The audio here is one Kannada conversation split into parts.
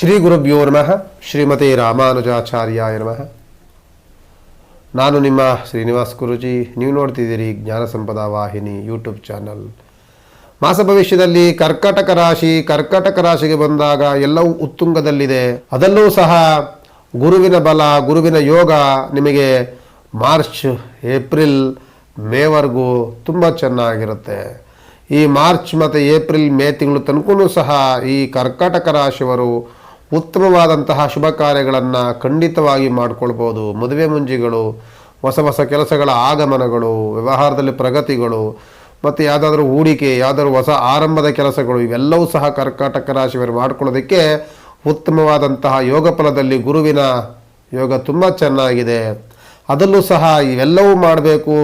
ಶ್ರೀ ಗುರುಭ್ಯೋ ನಮಃ. ಶ್ರೀಮತಿ ರಾಮಾನುಜಾಚಾರ್ಯಾಯ ನಮಃ. ನಾನು ನಿಮ್ಮ ಶ್ರೀನಿವಾಸ್ ಗುರುಜಿ. ನೀವು ನೋಡ್ತಿದ್ದೀರಿ ಜ್ಞಾನ ಸಂಪದ ವಾಹಿನಿ ಯೂಟ್ಯೂಬ್ ಚಾನಲ್. ಮಾಸ ಭವಿಷ್ಯದಲ್ಲಿ ಕರ್ಕಟಕ ರಾಶಿ, ಕರ್ಕಟಕ ರಾಶಿಗೆ ಬಂದಾಗ ಎಲ್ಲವೂ ಉತ್ತುಂಗದಲ್ಲಿದೆ. ಅದಲ್ಲೂ ಸಹ ಗುರುವಿನ ಬಲ, ಗುರುವಿನ ಯೋಗ ನಿಮಗೆ ಮಾರ್ಚ್, ಏಪ್ರಿಲ್, ಮೇವರೆಗೂ ತುಂಬ ಚೆನ್ನಾಗಿರುತ್ತೆ. ಈ ಮಾರ್ಚ್ ಮತ್ತು ಏಪ್ರಿಲ್, ಮೇ ತಿಂಗಳು ತನಕೂ ಸಹ ಈ ಕರ್ಕಾಟಕ ರಾಶಿಯವರು ಉತ್ತಮವಾದಂತಹ ಶುಭ ಕಾರ್ಯಗಳನ್ನು ಖಂಡಿತವಾಗಿ ಮಾಡಿಕೊಳ್ಬೋದು. ಮದುವೆ ಮುಂಜಿಗಳು, ಹೊಸ ಹೊಸ ಕೆಲಸಗಳ ಆಗಮನಗಳು, ವ್ಯವಹಾರದಲ್ಲಿ ಪ್ರಗತಿಗಳು, ಮತ್ತು ಯಾವುದಾದ್ರೂ ಹೂಡಿಕೆ, ಯಾವುದಾದ್ರೂ ಹೊಸ ಆರಂಭದ ಕೆಲಸಗಳು, ಇವೆಲ್ಲವೂ ಸಹ ಕರ್ಕಾಟಕ ರಾಶಿಯವರು ಮಾಡಿಕೊಳ್ಳೋದಕ್ಕೆ ಉತ್ತಮವಾದಂತಹ ಯೋಗ ಫಲದಲ್ಲಿ ಗುರುವಿನ ಯೋಗ ತುಂಬ ಚೆನ್ನಾಗಿದೆ. ಅದಲ್ಲೂ ಸಹ ಇವೆಲ್ಲವೂ ಮಾಡಬೇಕು.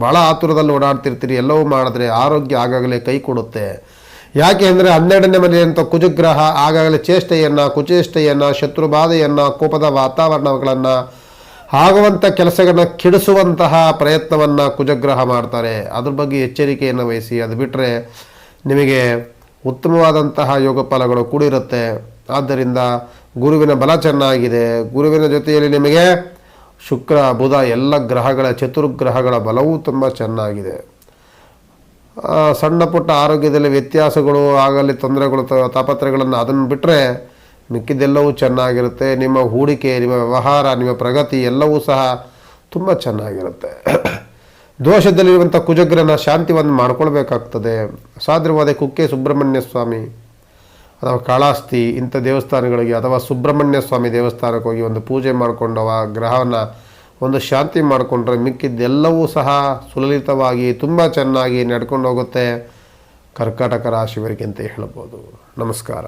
ಭಾಳ ಆತುರದಲ್ಲಿ ಓಡಾಡ್ತಿರ್ತೀರಿ. ಎಲ್ಲವೂ ಮಾಡಿದ್ರೆ ಆರೋಗ್ಯ ಆಗಾಗಲೇ ಕೈ ಕೊಡುತ್ತೆ. ಯಾಕೆ ಅಂದರೆ ಹನ್ನೆರಡನೇ ಮನೆಯಂಥ ಕುಜಗ್ರಹ ಆಗಾಗಲೇ ಚೇಷ್ಟೆಯನ್ನು, ಕುಚೇಷ್ಟೆಯನ್ನು, ಶತ್ರುಬಾಧೆಯನ್ನು, ಕೋಪದ ವಾತಾವರಣಗಳನ್ನು ಆಗುವಂಥ ಕೆಲಸಗಳನ್ನ ಕೆಡಿಸುವಂತಹ ಪ್ರಯತ್ನವನ್ನು ಕುಜಗ್ರಹ ಮಾಡ್ತಾರೆ. ಅದ್ರ ಬಗ್ಗೆ ಎಚ್ಚರಿಕೆಯನ್ನು ವಹಿಸಿ. ಅದು ಬಿಟ್ಟರೆ ನಿಮಗೆ ಉತ್ತಮವಾದಂತಹ ಯೋಗ ಫಲಗಳು ಕೂಡಿರುತ್ತೆ. ಆದ್ದರಿಂದ ಗುರುವಿನ ಬಲ ಚೆನ್ನಾಗಿದೆ. ಗುರುವಿನ ಜೊತೆಯಲ್ಲಿ ನಿಮಗೆ ಶುಕ್ರ, ಬುಧ ಎಲ್ಲ ಗ್ರಹಗಳ, ಚತುರ್ಗ್ರಹಗಳ ಬಲವೂ ತುಂಬ ಚೆನ್ನಾಗಿದೆ. ಸಣ್ಣ ಪುಟ್ಟ ಆರೋಗ್ಯದಲ್ಲಿ ವ್ಯತ್ಯಾಸಗಳು ಆಗಲಿ, ತೊಂದರೆಗಳು ತಾಪತ್ರಗಳನ್ನು ಅದನ್ನು ಬಿಟ್ಟರೆ ಮಿಕ್ಕಿದೆಲ್ಲವೂ ಚೆನ್ನಾಗಿರುತ್ತೆ. ನಿಮ್ಮ ಹೂಡಿಕೆ, ನಿಮ್ಮ ವ್ಯವಹಾರ, ನಿಮ್ಮ ಪ್ರಗತಿ ಎಲ್ಲವೂ ಸಹ ತುಂಬ ಚೆನ್ನಾಗಿರುತ್ತೆ. ದೋಷದಲ್ಲಿರುವಂಥ ಕುಜಗ್ರನ ಶಾಂತಿವನ್ನು ಮಾಡ್ಕೊಳ್ಬೇಕಾಗ್ತದೆ. ಸಾಧ್ಯವಾದ ಕುಕ್ಕೆ ಸುಬ್ರಹ್ಮಣ್ಯ ಸ್ವಾಮಿ ಅಥವಾ ಕಾಳಾಸ್ತಿ ಇಂಥ ದೇವಸ್ಥಾನಗಳಿಗೆ ಅಥವಾ ಸುಬ್ರಹ್ಮಣ್ಯ ಸ್ವಾಮಿ ದೇವಸ್ಥಾನಕ್ಕೆ ಹೋಗಿ ಒಂದು ಪೂಜೆ ಮಾಡಿಕೊಂಡು ಆ ಗ್ರಹವನ್ನು ಒಂದು ಶಾಂತಿ ಮಾಡಿಕೊಂಡ್ರೆ ಮಿಕ್ಕಿದ್ದೆಲ್ಲವೂ ಸಹ ಸುಲಲಿತವಾಗಿ ತುಂಬ ಚೆನ್ನಾಗಿ ನಡ್ಕೊಂಡು ಹೋಗುತ್ತೆ. ಕರ್ಕಾಟಕ ರಾಶಿಯವರಿಗೆ ಅಂತ ಹೇಳ್ಬೋದು. ನಮಸ್ಕಾರ.